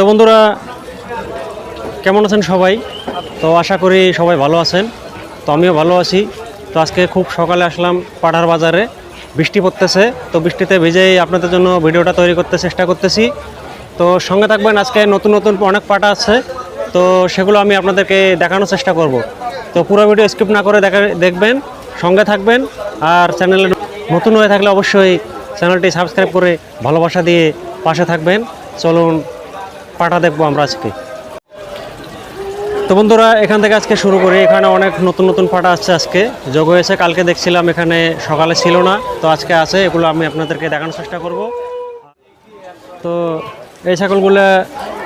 তো বন্ধুরা, কেমন আছেন সবাই? তো আশা করি সবাই ভালো আছেন। তো আমিও ভালো আছি। তো আজকে খুব সকালে আসলাম পাঠার বাজারে। বৃষ্টি পড়তেছে, তো বৃষ্টিতে ভিজেই আপনাদের জন্য ভিডিওটা তৈরি করতে চেষ্টা করতেছি। তো সঙ্গে থাকবেন, আজকে নতুন নতুন অনেক পাটা আছে। তো সেগুলো আমি আপনাদেরকে দেখানোর চেষ্টা করব। তো পুরো ভিডিও স্কিপ না করে দেখা, দেখবেন, সঙ্গে থাকবেন। আর চ্যানেলে নতুন হয়ে থাকলে অবশ্যই চ্যানেলটি সাবস্ক্রাইব করে ভালোবাসা দিয়ে পাশে থাকবেন। চলুন পাটা দেখব আমরা আজকে। তো বন্ধুরা, এখান থেকে আজকে শুরু করি। এখানে অনেক নতুন নতুন পাটা আসছে আজকে। যোগ হয়েছে, কালকে দেখছিলাম এখানে সকালে ছিল না। তো আজকে আছে, এগুলো আমি আপনাদেরকে দেখানোর চেষ্টা করব। তো এই ছাগলগুলো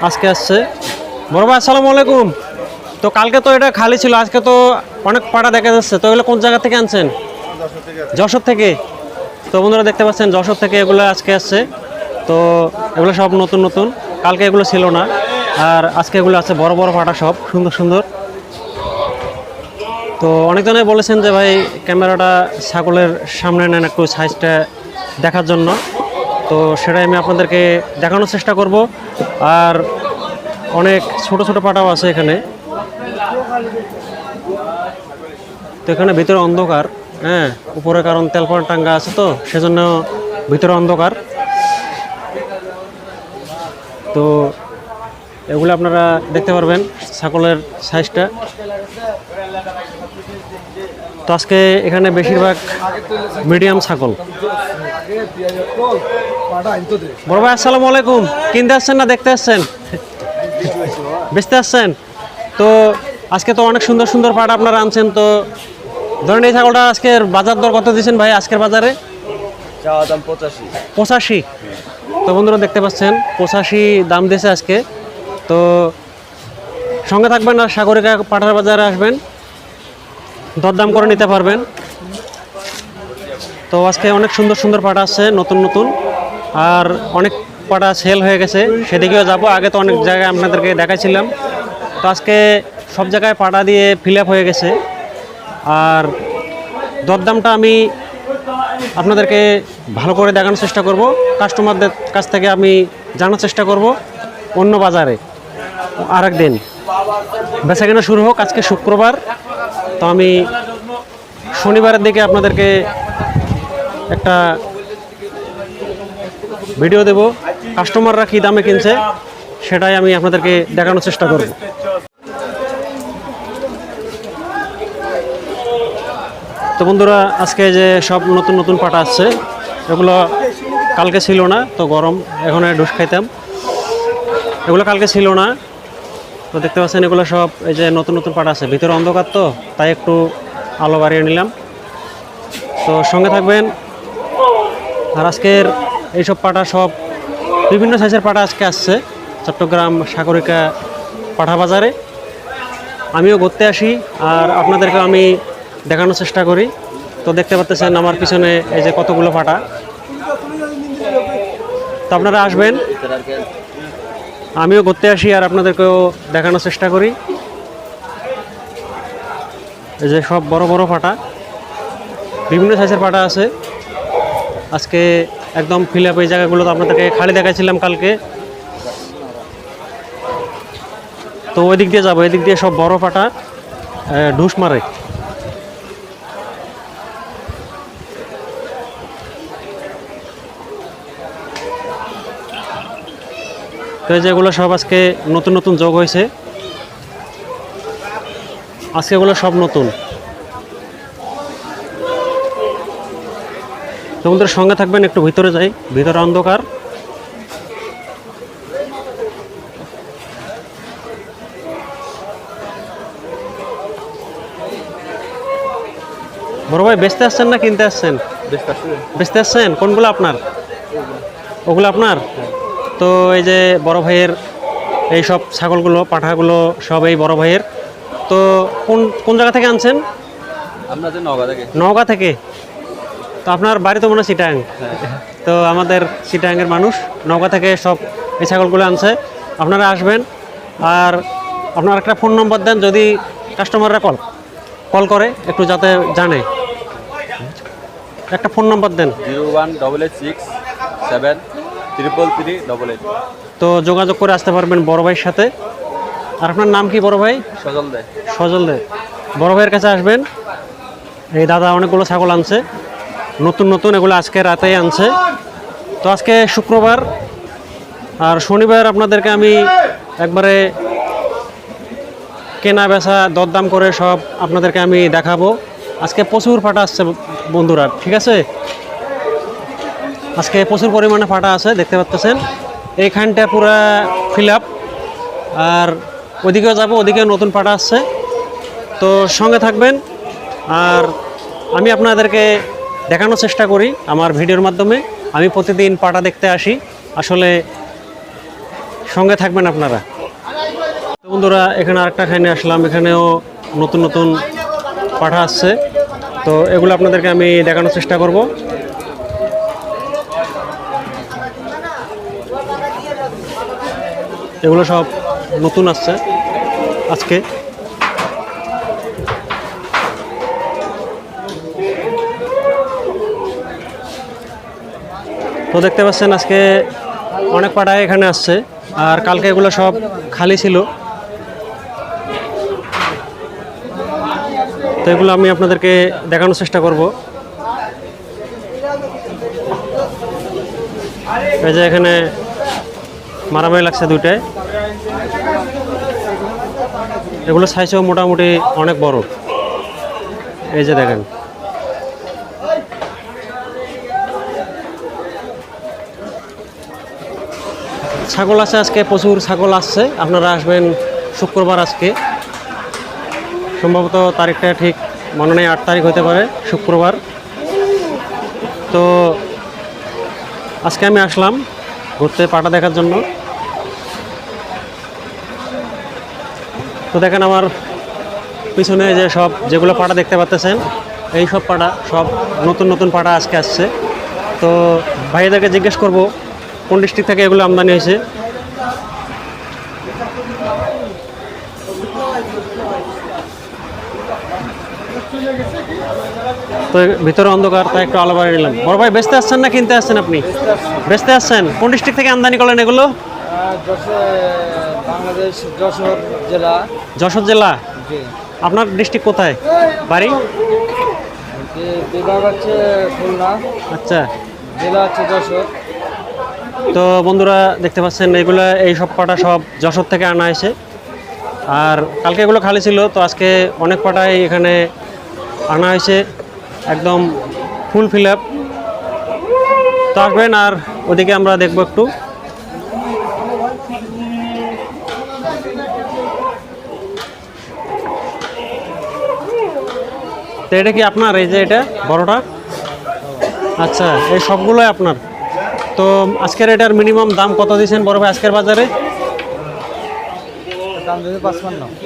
আজকে আসছে। বড় ভাই, আসসালামু আলাইকুম। তো কালকে তো এটা খালি ছিল, আজকে তো অনেক পাটা দেখা যাচ্ছে। তো এগুলো কোন জায়গা থেকে আনছেন? যশোর থেকে। তো বন্ধুরা, দেখতে পাচ্ছেন, যশোর থেকে এগুলো আজকে আসছে। তো এগুলো সব নতুন নতুন। কালকে এগুলো ছিল না। আর আজকে এগুলো আছে বড় বড় পাটা সব, সুন্দর সুন্দর। তো অনেকজনে বলেছেন যে ভাই, ক্যামেরাটা ছাগলের সামনে নেন একটু সাইজটা দেখার জন্য। তো সেটাই আমি আপনাদেরকে দেখানোর চেষ্টা করব। আর অনেক ছোট ছোট পাটাও আছে এখানে। তো এখানে ভিতরে অন্ধকার হ্যাঁ উপরে কারণ তেলপন টাঙ্গা আছে তো, সেজন্য ভিতরে অন্ধকার। তো এগুলো আপনারা দেখতে পারবেন ছাগলের সাইজটা। তো আজকে এখানে বেশিরভাগ মিডিয়াম ছাগল। বড় ভাই আসসালামু আলাইকুম। কিনতে আসছেন না দেখতে আসছেন? বেচতে আসছেন? তো আজকে তো অনেক সুন্দর সুন্দর পাট আপনারা আনছেন তো ধরেন এই ছাগলটা আজকের বাজার দর কত দিয়েছেন ভাই আজকের বাজারে? পঁচাশি। পঁচাশি। তো বন্ধুরা দেখতে পাচ্ছেন, পঁচাশি দাম দিয়েছে আজকে। তো সঙ্গে থাকবেন আর সাগরিকা পাঠার বাজারে আসবেন। দরদাম করে নিতে পারবেন। তো আজকে অনেক সুন্দর সুন্দর পাটা আছে নতুন নতুন। আর অনেক পাটা সেল হয়ে গেছে। সেদিকেও যাব। আগে তো অনেক জায়গায় আপনাদেরকে দেখাইছিলাম। তো আজকে সব জায়গায় পাটা দিয়ে ফিল হয়ে গেছে। আর দরদামটা আমি আপনাদেরকে ভালো করে দেখানোর চেষ্টা করব। কাস্টমারদের কাছ থেকে আমি জানার চেষ্টা করব অন্য বাজারে। আরেক দিন। বেচা কেনা শুরু হোক, আজকে শুক্রবার। তো আমি শনিবারের দিকে আপনাদেরকে একটা ভিডিও দেব। কাস্টমাররা কী দামে কিনছে, সেটাই আমি আপনাদেরকে দেখানোর চেষ্টা করব। তো বন্ধুরা, আজকে যে সব নতুন নতুন পাটা আসছে, এগুলো কালকে ছিল না, তো গরম, এখন ডুস খাইতাম। এগুলো কালকে ছিল না, তো দেখতে পাচ্ছেন এগুলো সব এই যে নতুন নতুন পাটা আছে। ভিতরে অন্ধকার তো, তাই একটু আলো বাড়িয়ে নিলাম। তো সঙ্গে থাকবেন, আর আজকের এইসব পাটা সব বিভিন্ন সাইজের পাটা আজকে আসছে, চট্টগ্রাম সাগরিকা পাঠা বাজারে আমিও ঘুরতে আসি, আর আপনাদেরকে আমি দেখানোর চেষ্টা করি। তো দেখতে পাচ্ছেন আমার পিছনে এই যে কতগুলো ফাটা। তো আপনারা আসবেন। আমিও ঘুরতে আসি আর আপনাদেরকেও দেখানোর চেষ্টা করি। এই যে সব বড় বড় ফাটা। বিভিন্ন সাইজের ফাটা আছে। আজকে একদম ফিল আপ এই জায়গাগুলো তো আপনাদেরকে খালি দেখাইছিলাম কালকে। তো ওই দিক দিয়ে যাব, এদিক দিয়ে সব বড় ফাটা ঢুস মারে। তো যেগুলো সব আজকে নতুন নতুন যোগ হয়েছে আজকে এগুলো সব নতুন। তোমাদের সঙ্গে থাকবেন একটু ভিতরে যাই ভিতরে অন্ধকার। বড় ভাই বেচতে আসছেন না কিনতে আসছেন? বেচতে আসছেন কোনগুলো আপনার? ওগুলো আপনার? তো এই যে বড় ভাইয়ের এই সব ছাগলগুলো পাঠাগুলো সব এই বড় ভাইয়ের। তো কোন কোন জায়গা থেকে আনছেন? আমরা যে নগা থেকে। নওগাঁ থেকে? তো আপনার বাড়ি তো মনে হয় সিটাং। তো আমাদের সিটাংয়ের মানুষ নওগাঁ থেকে সব এই ছাগলগুলো আনছে। আপনারা আসবেন আর আপনার একটা ফোন নম্বর দেন যদি কাস্টমাররা কল কল করে একটু যাতে জানে। একটা ফোন নম্বর দেন। Zero one double eight six seven triple three double eight তো যোগাযোগ করে আসতে পারবেন বড় ভাইয়ের সাথে। আর আপনার নাম কি বড় ভাই? সজল দে। সজল দে। বড় ভাইয়ের কাছে আসবেন। এই দাদা অনেকগুলো ছাগল আনছে। নতুন নতুন এগুলো আজকে রাতেই আনছে। তো আজকে শুক্রবার আর শনিবার আপনাদেরকে আমি একবারে কেনা বেচা দরদাম করে সব আপনাদেরকে আমি দেখাবো। আজকে প্রচুর ফাটা আসছে বন্ধুরা ঠিক আছে? আজকে প্রচুর পরিমাণে ফাটা আছে, দেখতে পাচ্ছেন এইখানটা পুরা ফিল আপ আর ওদিকেও যাব ওদিকে নতুন পাটা আসছে। তো সঙ্গে থাকবেন। আর আমি আপনাদেরকে দেখানোর চেষ্টা করি আমার ভিডিওর মাধ্যমে। আমি প্রতিদিন পাটা দেখতে আসি। আসলে সঙ্গে থাকবেন আপনারা। বন্ধুরা, এখানে আরেকটা খাইনে আসলাম। এখানেও নতুন নতুন পাঠা আসছে। তো এগুলো আপনাদেরকে আমি দেখানোর চেষ্টা করব। এগুলো সব নতুন আসছে আজকে। তো দেখতে পাচ্ছেন আজকে অনেক পাড়ায় এখানে আসছে আর কালকে এগুলো সব খালি ছিল। তো এগুলো আমি আপনাদেরকে দেখানোর চেষ্টা করব। এই যে এখানে মারামারি লাগছে দুইটায় এগুলো সাইজও মোটামুটি অনেক বড়। এই যে দেখেন। ছাগল আছে আজকে, প্রচুর ছাগল আসছে। আপনারা আসবেন শুক্রবার আজকে। সম্ভবত তারিখটা ঠিক মনে নেই, আট তারিখ হতে পারে, শুক্রবার। তো আজকে আমি আসলাম। ঘুরতে পাটা দেখার জন্য। তো দেখেন আমার পিছনে যে সব যেগুলো পাটা দেখতে পাচ্তেছেন এই সব পাটা, সব নতুন নতুন পাটা আজকে আসছে। তো ভাইদেরকে জিজ্ঞেস করব, কোন ডিস্ট্রিক্ট থেকে এগুলো আমদানি হয়েছে? তো ভিতরে অন্ধকার তাই একটু আলো বাড়িয়ে নিলাম। বড় ভাই বেচতে আসছেন না কিনতে আসছেন আপনি? বেচতে আসছেন। কোন ডিস্ট্রিক্ট থেকে আমদানি করলেন এগুলো? বাংলাদেশ যশোর জেলা। যশোর জেলা? আপনার ডিস্ট্রিক্ট কোথায়? বাড়ি? বিভাগ হচ্ছে খুলনা। আচ্ছা। জেলা হচ্ছে যশোর। তো বন্ধুরা দেখতে পাচ্ছেন এগুলো এই সব পাটা সব যশোর থেকে আনা হয়েছে। আর কালকে এগুলো খালি ছিল তো আজকে অনেক পাটাই এখানে আনা হয়েছে একদম ফুল ফিল আপ তো আসবেন আর ওদিকে আমরা দেখব একটু। তো এটা কি আপনার এই যে এটা বড়টা? আচ্ছা এই সবগুলোই আপনার। তো আজকের এটার মিনিমাম দাম কত দিয়েছেন বড় ভাই আজকের বাজারে?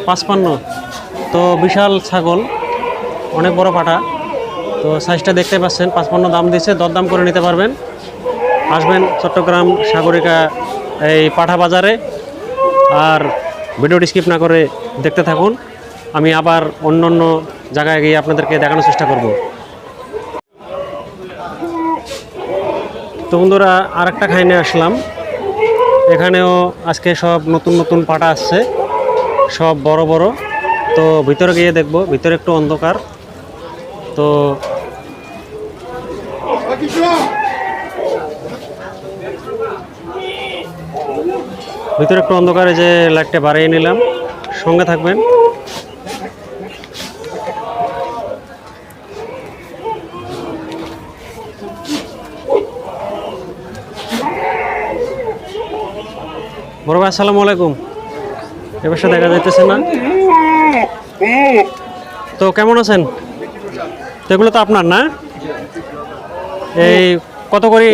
পাঁচপান্ন। তো বিশাল ছাগল। অনেক বড় পাটা তো সাইজটা দেখতে পাচ্ছেন, পাঁচপান্ন দাম দিয়েছে, দরদাম করে নিতে পারবেন। আসবেন চট্টগ্রাম সাগরিকা এই পাঠা বাজারে। আর ভিডিওটি স্কিপ না করে দেখতে থাকুন। আমি আবার অন্য অন্য জায়গায় গিয়ে আপনাদেরকে দেখানোর চেষ্টা করব। তো বন্ধুরা আর একটা খাইনে আসলাম। এখানেও আজকে সব নতুন নতুন পাটা আসছে। সব বড় বড়। তো ভিতরে গিয়ে দেখব, ভিতরে একটু অন্ধকার। তো ভিতরে একটু অন্ধকারে যে লাইটটা বাড়িয়ে নিলাম। সঙ্গে থাকবেন। বড় ভাই, আসসালামু আলাইকুম। এবার দেখা যাইতেছে না? তো কেমন আছেন? তো এগুলো তো আপনার না? এই কত করে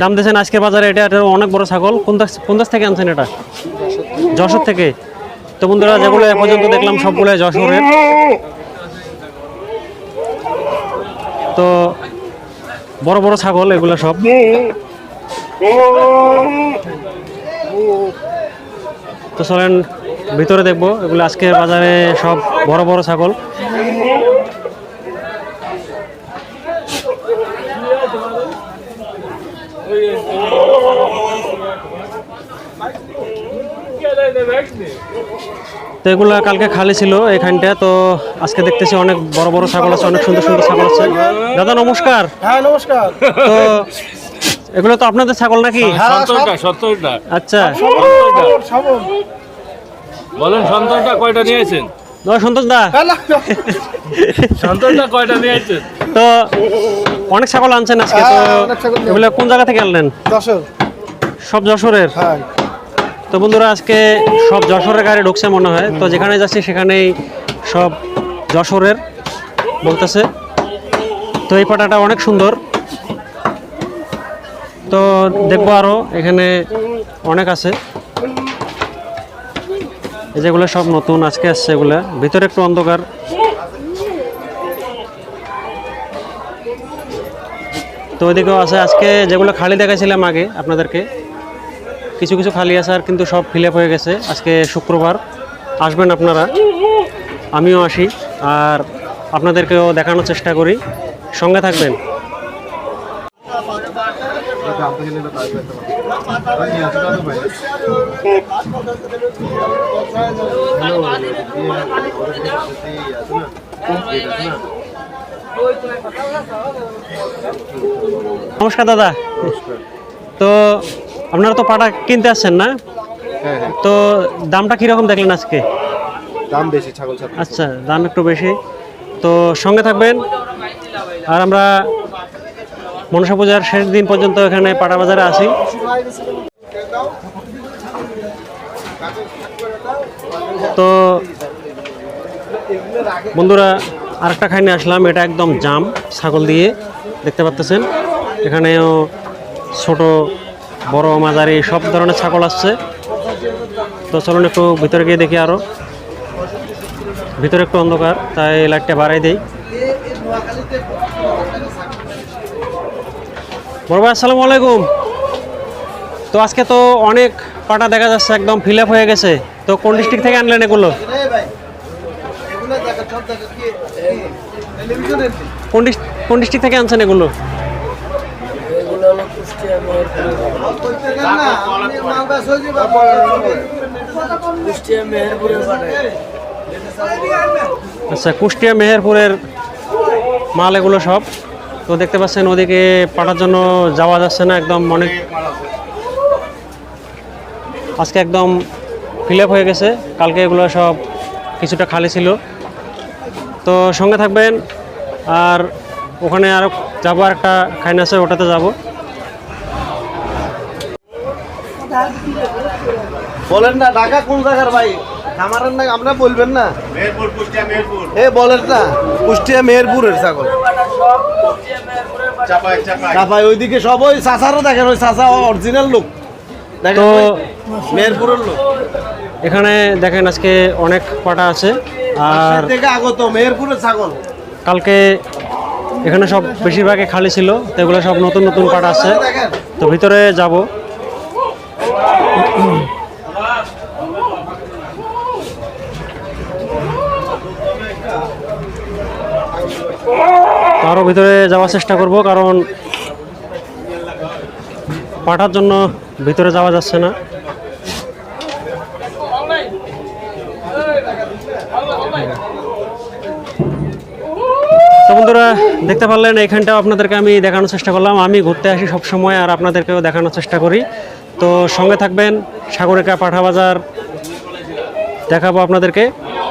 দাম দিয়েছেন আজকের বাজারে? এটা এটা অনেক বড় ছাগল। কোন দেশ কোন দেশ থেকে আনছেন এটা? যশোর থেকে। তো বন্ধুরা, যেগুলো এ পর্যন্ত দেখলাম, সবগুলো যশোরের। তো বড় বড় ছাগল, এগুলো সব। তো চলেন, ভিতরে দেখব। এগুলো আজকের বাজারে সব বড় বড় ছাগল। তো এগুলো কালকে খালি ছিল এখানটা। তো আজকে দেখতেছি অনেক বড় বড় ছাগল আছে অনেক সুন্দর সুন্দর ছাগল আছে। দাদা নমস্কার। হ্যাঁ নমস্কার। তো এগুলো তো আপনাদের ছাগল নাকি? আচ্ছা। বলেন সন্তোষটা কয়টা নিয়েছেন? দাদা সন্তোষ দা কয়টা নিয়েছেন? তো অনেক ছাগল আনছেন আজকে তো হ্যাঁ, এগুলো কোন জায়গা থেকে আনলেন? সব যশোরের? হ্যাঁ। তো বন্ধুরা, আজকে সব যশোরের গাড়ি ঢুকছে মনে হয়। তো যেখানে যাচ্ছি সেখানেই সব যশোরের বলতেছে। তো এই পাটাটা অনেক সুন্দর। তো দেখব আরও এখানে অনেক আছে। এই যেগুলো সব নতুন, আজকে আসছে এগুলো। ভিতরে একটু অন্ধকার। তো ওইদিকেও আছে। আজকে যেগুলো খালি দেখাছিলাম আগে আপনাদেরকে কিছু কিছু খালি আছে আর কিন্তু সব ফিল হয়ে গেছে। আজকে শুক্রবার। আসবেন আপনারা? আমিও আসি। আর আপনাদেরকেও দেখানোর চেষ্টা করি। সঙ্গে থাকবেন। নমস্কার দাদা। তো আপনারা তো পাটা কিনতে আসছেন না? হ্যাঁ হ্যাঁ। তো দামটা কীরকম দেখলেন আজকে? দাম বেশি ছাগল ছাগল। আচ্ছা দাম একটু বেশি। তো সঙ্গে থাকবেন। আর আমরা মনসা পূজার শেষ দিন পর্যন্ত এখানে পাটা বাজারে আসি তো বন্ধুরা আরেকটা খাইনে আসলাম। এটা একদম জাম ছাগল দিয়ে। দেখতে পাচ্তেছেন? এখানেও ছোট বড় মাঝারি সব ধরনের ছাগল আসছে। তো চলুন একটু ভিতরে গিয়ে দেখি আরও ভিতরে একটু অন্ধকার, তাই লাইটটা বাড়াই দেই। বড় ভাই, আসসালামু আলাইকুম। তো আজকে তো অনেক পাটা দেখা যাচ্ছে, একদম ফিল হয়ে গেছে। তো কোন ডিস্ট্রিক্ট থেকে আনলেন এগুলো? কোন ডিস্ট্রিক্ট থেকে আনছেন এগুলো? আচ্ছা কুষ্টিয়া, মেহেরপুরের মাল এগুলো সব। তো দেখতে পাচ্ছেন ওদিকে পাঠার জন্য যাওয়া যাচ্ছে না, একদম অনেক আজকে একদম ফিল হয়ে গেছে। কালকে এগুলো সব কিছুটা খালি ছিল। তো সঙ্গে থাকবেন। আর ওখানে আরও যাব, আর একটা খাইন আছে, ওটাতে যাব। বলেন না ঢাকা কোন জায়গার ভাই? খামারের না আমরা বলবেন না? এ বলেন না। কুষ্টিয়া মেহেরপুরের ছাগল। চাপাই ওইদিকে সব ওই চাষারও দেখেন ওই চাষা অরিজিনাল লোক। দেখেন তো মেহেরপুরের লোক। এখানে দেখেন আজকে অনেক পাটা আছে আর থেকে আগত মেহেরপুরের ছাগল। কালকে এখানে সব বেশিরভাগই খালি ছিল তো এগুলো সব নতুন নতুন পাটা আছে। তো ভিতরে যাব। আরও ভিতরে যাওয়ার চেষ্টা করব, কারণ পাঠার জন্য ভিতরে যাওয়া যাচ্ছে না। বন্ধুরা, দেখতে পারলেন, এখানটাও আপনাদেরকে আমি দেখানোর চেষ্টা করলাম। আমি ঘুরতে আসি সব সময় আর আপনাদেরকেও দেখানোর চেষ্টা করি। তো সঙ্গে থাকবেন, সাগরিকা পাঠা বাজার দেখাবো আপনাদেরকে।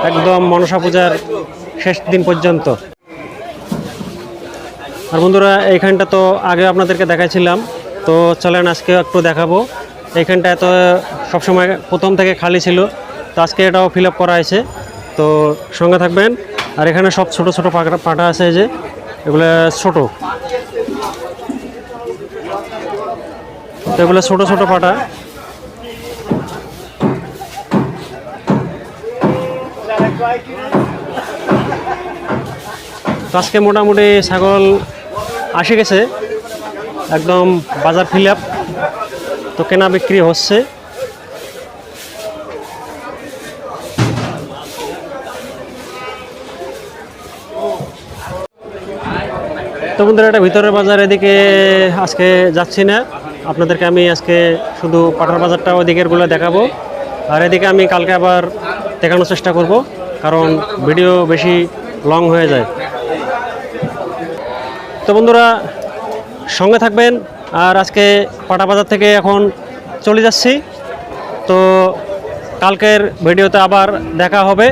একদম মনসা পূজার শেষ দিন পর্যন্ত। আর বন্ধুরা, এইখানটা তো আগে আপনাদেরকে দেখাইছিলাম। তো চলেন আজকে একটু দেখাবো। এইখানটা তো সবসময় প্রথম থেকে খালি ছিল। তো আজকে এটাও ফিল আপ করা হয়েছে। তো সঙ্গে থাকবেন। আর এখানে সব ছোট ছোট পাটা পাটা আছে যে। এগুলো ছোট। তো এগুলো ছোট ছোট পাটা তো আজকে মোটামুটি ছাগল আসে গেছে একদম বাজার ফিল আপ তো কেনা বিক্রি হচ্ছে। তো বন্ধুরা, এটা ভিতরের বাজার, এদিকে আজকে যাচ্ছি না। আপনাদেরকে আমি আজকে শুধু পাটার বাজারটা ওদিকেরগুলো দেখাবো। আর এদিকে আমি কালকে আবার দেখানোর চেষ্টা করব, কারণ ভিডিও বেশি লং হয়ে যায়। তো বন্ধুরা, সঙ্গে থাকবেন আর আজকে পাটা বাজার থেকে এখন চলে যাচ্ছি। তো কালকের ভিডিওতে আবার দেখা হবে।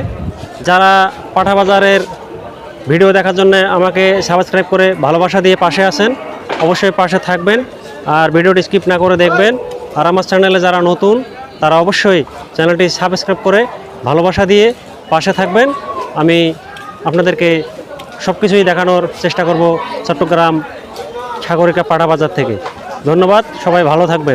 যারা পাঠা বাজারের ভিডিও দেখার জন্য আমাকে সাবস্ক্রাইব করে ভালোবাসা দিয়ে পাশে আছেন, অবশ্যই পাশে থাকবেন আর ভিডিওটি স্কিপ না করে দেখবেন। আর আমার চ্যানেলে যারা নতুন, তারা অবশ্যই চ্যানেলটি সাবস্ক্রাইব করে ভালোবাসা দিয়ে পাশে থাকবেন। আমি আপনাদেরকে সব কিছুই দেখানোর চেষ্টা করব চট্টগ্রাম সাগরিকা পাড়া বাজার থেকে। ধন্যবাদ সবাই ভালো থাকবেন।